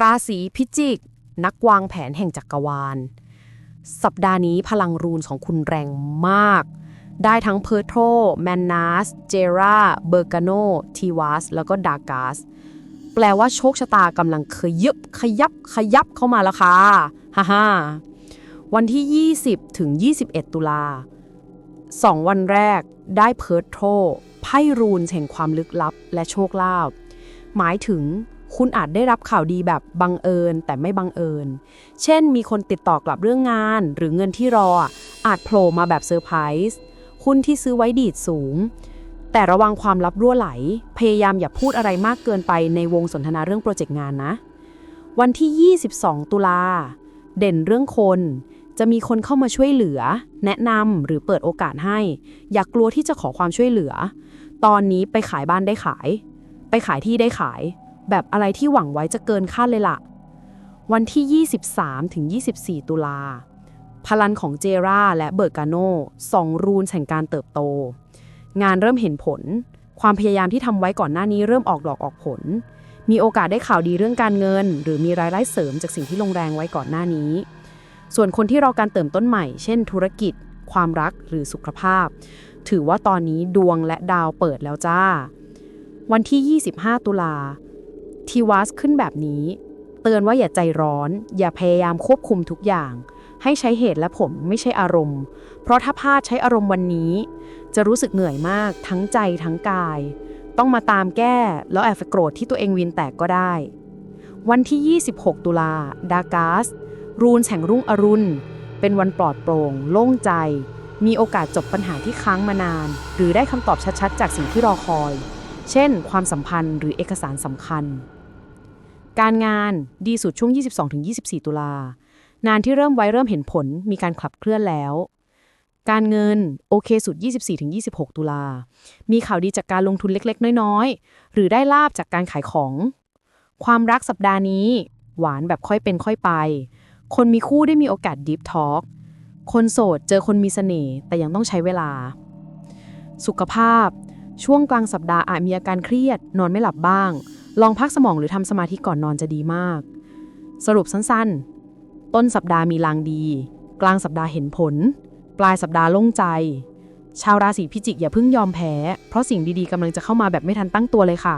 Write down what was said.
ราศีพิจิก นักวางแผนแห่งจักรวาล สัปดาห์นี้พลังรูนของคุณแรงมาก ได้ทั้งเพอร์โทแมนนาสเจราเบอร์กาโนทีวาสแล้วก็ดากาสแปลว่าโชคชะตากำลังเขยับขยับขยับเข้ามาแล้วค่ะฮ่าฮ่าวันที่ 20 ถึง 21 ตุลาสองวันแรกได้เพิร์ทโทไพ่รูนแห่งความลึกลับและโชคลาภหมายถึง คุณอาจได้รับข่าวดีแบบบังเอิญแต่ไม่บังเอิญ เช่น มีคนติดต่อกลับเรื่องงานหรือเงินที่รอ อาจโผล่มาแบบเซอร์ไพรส์หุ้นที่ซื้อไว้ดีดสูง แต่ระวังความลับรั่วไหล พยายามอย่าพูดอะไรมากเกินไปในวงสนทนาเรื่องโปรเจกต์งานนะ วันที่ 22 ตุลา เด่นเรื่องคน จะมีคนเข้ามาช่วยเหลือ แนะนำหรือเปิดโอกาสให้ อย่ากกลัวที่จะขอความช่วยเหลือ ตอนนี้ไปขายบ้านได้ขาย ไปขายที่ได้ขาย แบบอะไรที่หวังไว้จะเกินคาดเลยล่ะ วันที่ 23 ถึง 24 ตุลา พลังของเจราและเบิร์กาโนสองรูนแห่งการเติบโต งานเริ่มเห็นผล ความพยายามที่ทำไว้ก่อนหน้านี้เริ่มออกดอกออกผล มีโอกาสได้ข่าวดีเรื่องการเงิน หรือมีรายได้เสริมจากสิ่งที่ลงแรงไว้ก่อนหน้านี้ ส่วนคนที่รอการเติมต้นใหม่ เช่น ธุรกิจ ความรักหรือสุขภาพ ถือว่าตอนนี้ดวงและดาวเปิดแล้วจ้า วันที่ 25 ตุลา ทีวัสขึ้นแบบนี้ เตือนว่าอย่าใจร้อน อย่าพยายามควบคุมทุกอย่าง ให้ใช้เหตุและผลไม่ใช่อารมณ์ เพราะถ้าพลาดใช้อารมณ์วันนี้ จะรู้สึกเหนื่อยมาก ทั้งใจทั้งกาย ต้องมาตามแก้ แล้วแอบโกรธที่ตัวเองวินแตกก็ได้ วันที่ 26 ตุลาดากาส รูนแห่งรุ่งอรุณ เป็นวันปลอดโปร่ง โล่งใจ มีโอกาสจบปัญหาที่ค้างมานาน หรือได้คำตอบชัดๆ จากสิ่งที่รอคอย เช่น ความสัมพันธ์หรือเอกสารสำคัญ การงานดีสุดช่วง 22-24 ตุลางานที่เริ่มไว้เริ่มเห็นผลมีการขับเคลื่อนแล้ว การเงินโอเคสุด 24-26 ตุลา มีข่าวดีจากการลงทุนเล็กๆ น้อยๆ หรือได้ลาบจากการขายของ ความรักสัปดาห์นี้ หวานแบบค่อยเป็นค่อยไป คนมีคู่ได้มีโอกาสดีฟทอล์กคนโสดเจอคนมีเสน่ห์แต่ยังต้องใช้เวลา สุขภาพ ช่วงกลางสัปดาห์อาจมีอาการเครียด นอนไม่หลับบ้าง ลองพักสมองหรือทำสมาธิก่อนนอนจะดีมาก สรุปสั้นๆ ต้นสัปดาห์มีลางดี กลางสัปดาห์เห็นผล ปลายสัปดาห์โล่งใจ ชาวราศีพิจิกอย่าเพิ่งยอมแพ้ เพราะสิ่งดีๆกำลังจะเข้ามาแบบไม่ทันตั้งตัวเลยค่ะ